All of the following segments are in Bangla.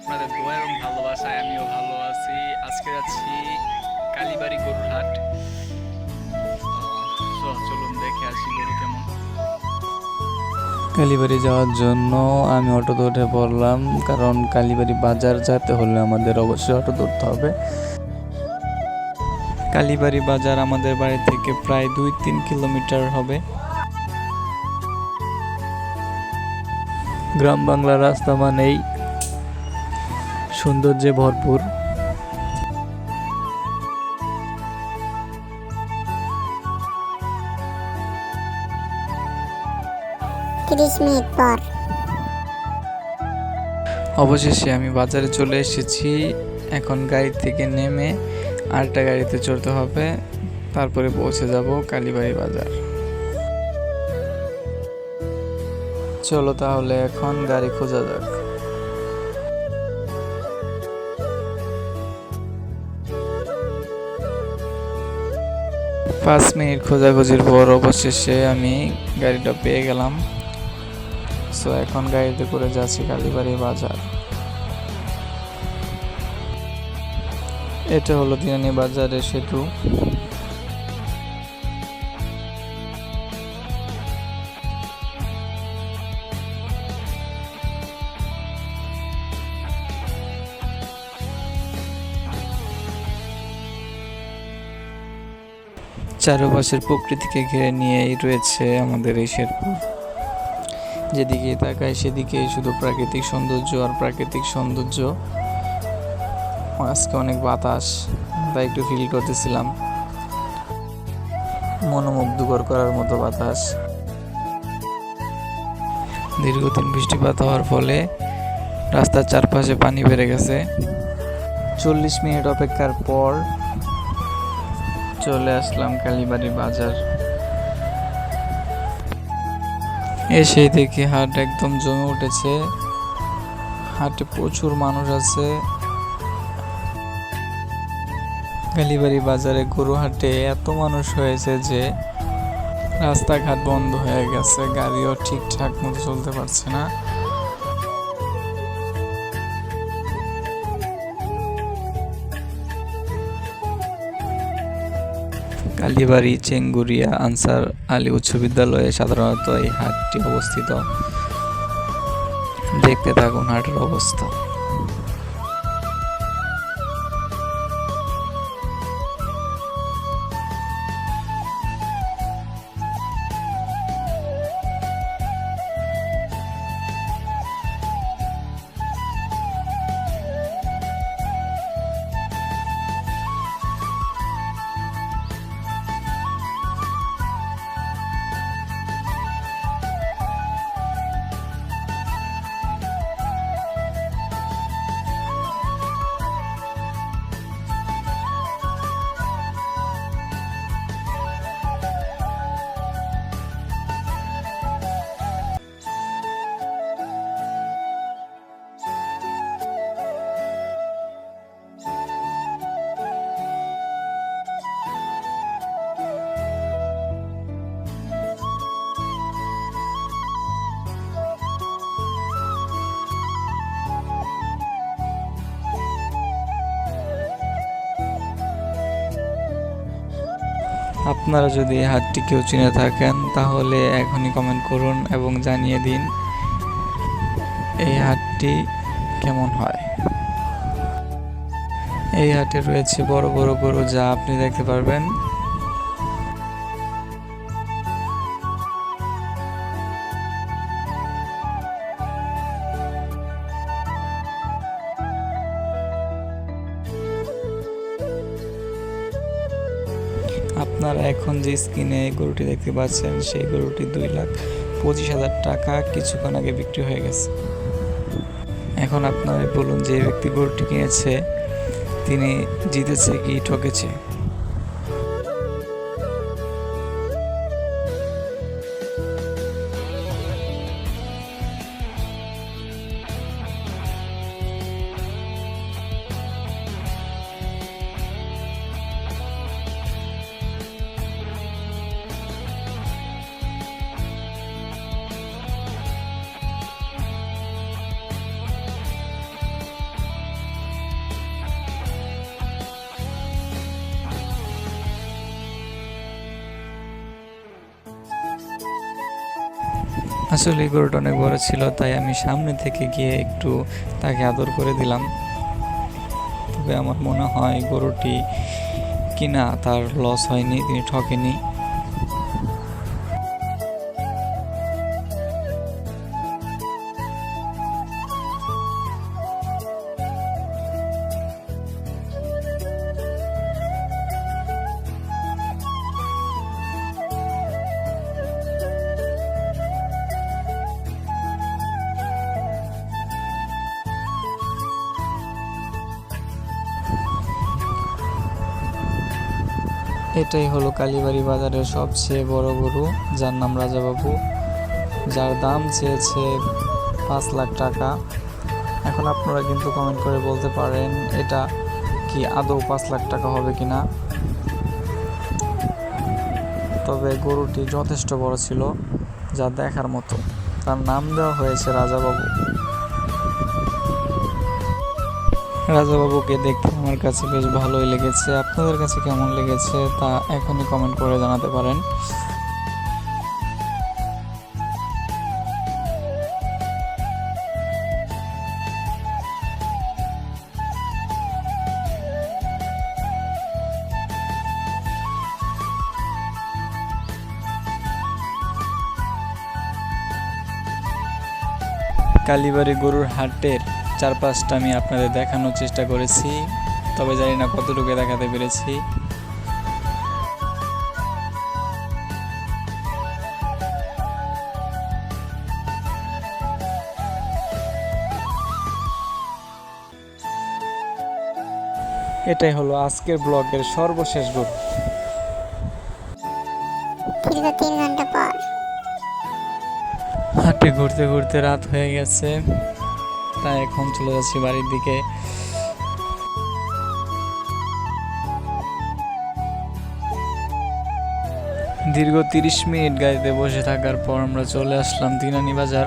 আপনাদের দোয়া এবং ভালোবাসায় আমিও ভালো আছি। আজকে যাচ্ছি কালীবাড়ি গরুর চলুন দেখে আসি গরু কেমন। কালীবাড়ি যাওয়ার জন্য আমি অটোতে উঠে পড়লাম কারণ কালীবাড়ি বাজার যেতে হলে আমাদের অবশ্যই অটো ধরতে হবে। কালীবাড়ি বাজার আমাদের বাড়ি থেকে প্রায় দুই তিন কিলোমিটার হবে। গ্রাম বাংলা রাস্তা মানেই সৌন্দর্যে ভরপুর। তিরিশ মিনিট পর। অবশেষে আমি বাজারে চলে এসেছি। এখন গাড়ি থেকে নেমে আরেকটা গাড়িতে চড়তে হবে। তারপরে পৌঁছে যাব কালীবাড়ি বাজার। চলো তাহলে এখন গাড়ি খোঁজা যাক। পাঁচ মিনিট খোঁজাখুঁজির পর অবশেষে আমি গাড়িটা পেয়ে গেলাম। সো এখন গাড়িতে করে যাচ্ছি কালীবাড়ি বাজার। এটা হলো দিনানি বাজারের সেতু। চারপাশের প্রকৃতিকে ঘিরে নিয়েই রয়েছে আমাদের এই শেরপুর। যেদিকে তাকাই সেদিকে শুধু প্রাকৃতিক সৌন্দর্য আর প্রাকৃতিক সৌন্দর্য। আজকে অনেক বাতাস, তাই একটু ফিল করতেছিলাম। মনোমুগ্ধকর করার মতো বাতাস। দীর্ঘদিন বৃষ্টিপাত হওয়ার ফলে রাস্তার চারপাশে পানি বেড়ে গেছে। চল্লিশ মিনিট অপেক্ষার পর চলে আসলাম কালীবাড়ি বাজার। এসেই দেখি হাট একদম জমে উঠেছে। হাটে প্রচুর মানুষ আছে। কালীবাড়ি বাজারে গরু হাটে এত মানুষ হয়েছে যে রাস্তাঘাট বন্ধ হয়ে গেছে, গাড়িও ঠিকঠাক মতো চলতে পারছে না। কালীবাড়ি চেঙ্গুরিয়া আনসার আলী উচ্চ বিদ্যালয়ে সাধারণত এই হাটটি অবস্থিত। দেখতে থাকুন হাটের অবস্থা। আপনারা যদি এই হাতটি কেউ চিনে থাকেন, তাহলে এখনই কমেন্ট করুন এবং জানিয়ে দিন এই হাটটি কেমন হয়। এই হাটে রয়েছে বড় বড় গরু, যা আপনি দেখতে পারবেন। আপনারা এখন যে স্ক্রিনে গরুটি দেখতে পাচ্ছেন, সেই গরুটি দুই লাখ পঁচিশ হাজার টাকা কিছুক্ষণ আগে বিক্রি হয়ে গেছে। এখন আপনারা বলুন যে ব্যক্তি গরুটি কিনেছে, তিনি জিতেছে কি ঠকেছে? আসলে এই গরুটা অনেক বড় ছিল, তাই আমি সামনে থেকে গিয়ে একটু তাকে আদর করে দিলাম। তবে আমার মনে হয় গরুটি কিনা তার লস হয়নি, তিনি ঠকেনি। এটাই হলো কালীবাড়ি বাজারের সবচেয়ে বড় গরু, যার নাম রাজাবাবু, যার দাম চেয়েছে পাঁচ লাখ টাকা। এখন আপনারা কিন্তু কমেন্ট করে বলতে পারেন, এটা কি আদৌ পাঁচ লাখ টাকা হবে কি না তবে গরুটি যথেষ্ট বড় ছিল, যা দেখার মতো। তার নাম দেওয়া হয়েছে রাজাবাবু। রাজাবাবুকে দেখতে আমার কাছে বেশ ভালোই লেগেছে। আপনাদের কাছে কেমন লেগেছে তা এখনই কমেন্ট করে জানাতে পারেন। কালীবাড়ি গরুর হাটের চারপাশটা আমি আপনাদের দেখানোর চেষ্টা করেছি তবে জানি না কতটুকু দেখাতে পেরেছি। এটাই হলো আজকের ব্লগের সর্বশেষ পর। হাটে ঘুরতে ঘুরতে রাত হয়ে গেছে। তাই এখন চলে যাচ্ছি বাড়ির দিকে। দীর্ঘ তিরিশ মিনিট গাড়িতে বসে থাকার পর আমরা চলে আসলাম দিনানি বাজার।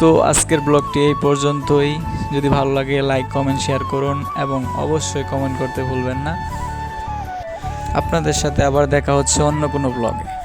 তো আজকের ব্লগটি এই পর্যন্তই। যদি ভালো লাগে লাইক কমেন্ট শেয়ার করুন এবং অবশ্যই কমেন্ট করতে ভুলবেন না। আপনাদের সাথে আবার দেখা হচ্ছে অন্য কোনো ব্লগে।